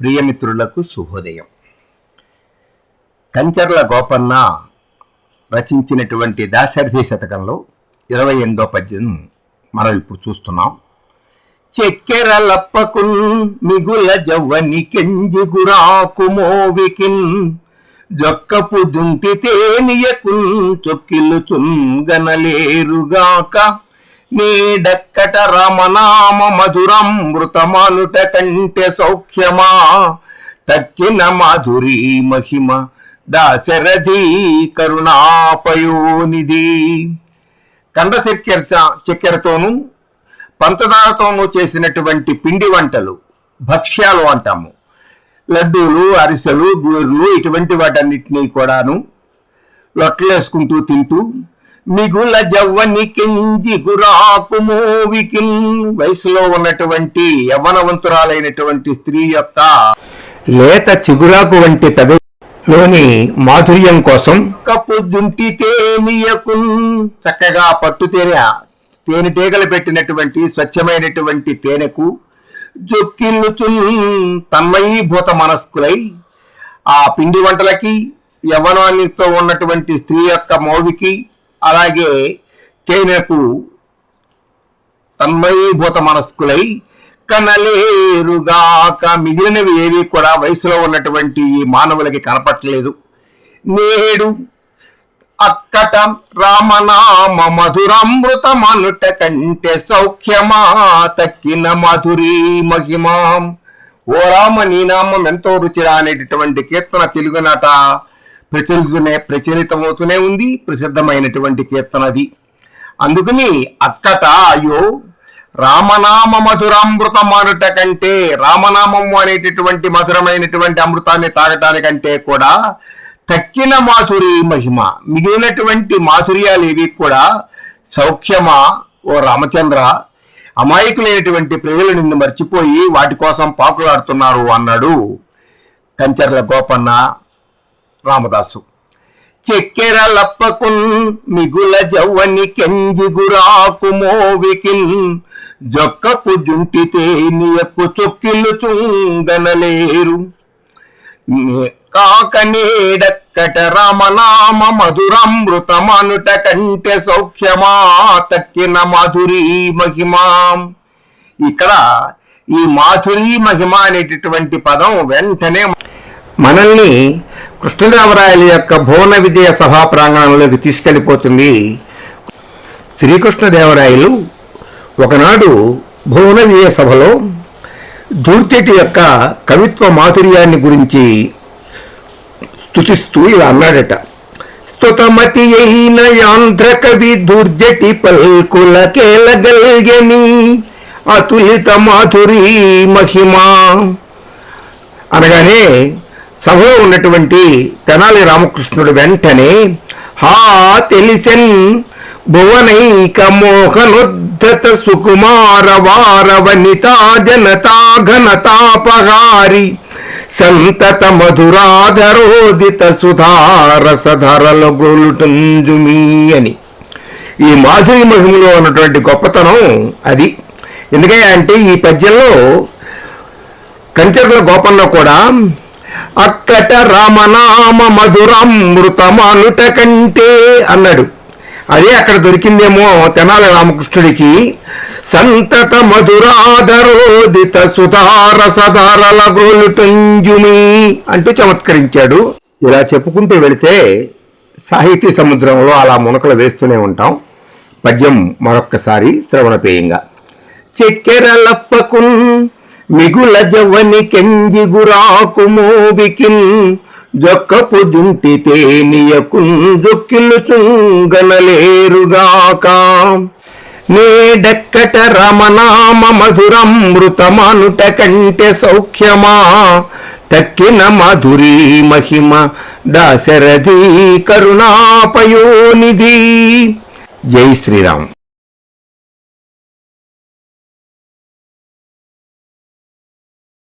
ప్రియమిత్రులకు శుభోదయం. కంచర్ల గోపన్న రచించినటువంటి దాశరథి శతకంలో ఇరవై ఎనిమిదో పద్యం మనం ఇప్పుడు చూస్తున్నాం. చెక్కెర లప్పకున్ మిగుల జవ్వని కెంజి మోవికిన్ జొక్కపు దుంటి తేనియకున్ చొక్కిలు చుంగనలేరుగాక నీడక్కట రమనామ మధురమృతమనుట కంటే సౌఖ్యమా? తక్కిన మాధురీ మహిమ దాశరథి కరుణాపయోనిధి. కండ చక్కెర చక్కెరతోనూ పంచదారతోనూ చేసినటువంటి పిండి వంటలు భక్ష్యాలు అంటాము. లడ్డూలు అరిసెలు బూరెలు ఇటువంటి వాటన్నిటినీ కూడాను లొట్టలేసుకుంటూ తింటూ మిగుల జవ్వని కింజి గురాకు మోవికిన్. వయసులో ఉన్నటువంటి యవ్వనవంతురాలైనటువంటి స్త్రీ యొక్క లేత చిగురాకు వంటి పెదలోని మాధుర్యం కోసం కప్పు జుంటి తేనియకున్. చక్కగా పట్టు తేనె తేనెటీగలు పెట్టినటువంటి స్వచ్ఛమైనటువంటి తేనెకు జొక్కిల్లుచున్ తన్మయీభూత మనస్కులై. ఆ పిండి వంటలకి యవ్వనానితో ఉన్నటువంటి స్త్రీ యొక్క మోవికి అలాగే తేనెకు తన్మయీభూత మనస్కులై కనలేరుగాక మిగిలినవి ఏవి కూడా వయసులో ఉన్నటువంటి ఈ మానవులకి కనపట్లేదు నేడు అక్కట రామనామ మధురామృతమనుట కంటే సౌఖ్యమా తక్కిన మధురీ మహిమాం. ఓ రామ నీ నామం ఎంతో రుచిరా అనేటటువంటి కీర్తన తెలుగునాట ప్రచురితూనే ప్రచురితమవుతూనే ఉంది ప్రసిద్ధమైనటువంటి కీర్తనది అందుకని అక్కట అయ్యో రామనామ మధురామృతం అనుట కంటే రామనామము అనేటటువంటి మధురమైనటువంటి అమృతాన్ని తాగటానికంటే కూడా తక్కిన మాధురి మహిమ మిగిలినటువంటి మాధుర్యాలు ఇవి కూడా సౌఖ్యమా ఓ రామచంద్ర అమాయకులైనటువంటి ప్రజలు నిన్ను మర్చిపోయి వాటి కోసం పాకులాడుతున్నారు అన్నాడు కంచర్ల గోపన్న. రామదాసు. చెక్కెర లప్పకున్ మిగుల జవ్వని కెంజిగురాకు మోవికిన్ జొక్కపు జుంటితే నియకు చొక్కిలు చుంగనలేరు. కాకనేడక్కట రామనామ మధురామృతమనుట కంటే సౌఖ్యమా తక్కిన మాధురీ మహిమా. ఇక్కడ ఈ మాధురీ మహిమ అనేటటువంటి పదం వెంటనే మనల్ని కృష్ణదేవరాయల యొక్క భువన విద్య సభా ప్రాంగణంలోకి తీసుకెళ్ళిపోతుంది శ్రీకృష్ణదేవరాయలు. ఒకనాడు భువన విజయ సభలో ధూర్జటి యొక్క కవిత్వ మాధుర్యాన్ని గురించి స్తుతిస్తూ ఇలా అన్నాడట. స్తుతమతి అయిన యాంధ్ర కవి దుర్జటి పల్కుల కేలగల్గని అతులిత మాధురి మహిమ అనగానే సభలో ఉన్నటువంటి తెనాలి రామకృష్ణుడు వెంటనే హా తెలిసెన్ భువనైక మోహనోద్ధత సుకుమార వార వనితా జనతా ఘనతాపహారి సంతత మధురాధరోదిత సుధారసధరల గొలుటుంజుమీ అని. ఈ మాధురి మహిమలో ఉన్నటువంటి గొప్పతనం అది. ఎందుకంటే ఈ పద్యంలో కంచర్ల గోపంలో కూడా అక్కట రామనామ మధురామృతమానుట కంటే అన్నాడు. అదే అక్కడ దొరికిందేమో తెనాలి రామకృష్ణుడికి. సంతత మధురాధరోదిత సుధార సధారల గోలుటంజుమి అంటూ చమత్కరించాడు. ఇలా చెప్పుకుంటూ వెళితే సాహితీ సముద్రంలో అలా మునకలు వేస్తూనే ఉంటాం. పద్యం మరొక్కసారి శ్రవణపేయంగా. చెక్కెరలప్పకున్ మిగుల జవ్వని కెంజి మోవికిన్ జొక్కపు జుంటి తేనియకున్ జొక్కిలు చుంగనలేరుగాక నేడెక్కట రమణామ మధురమృతమనుట కంటే సౌఖ్యమా తక్కిన మధురీ మహిమ దాశరథి కరుణాపయోనిధి. జై శ్రీరామ్.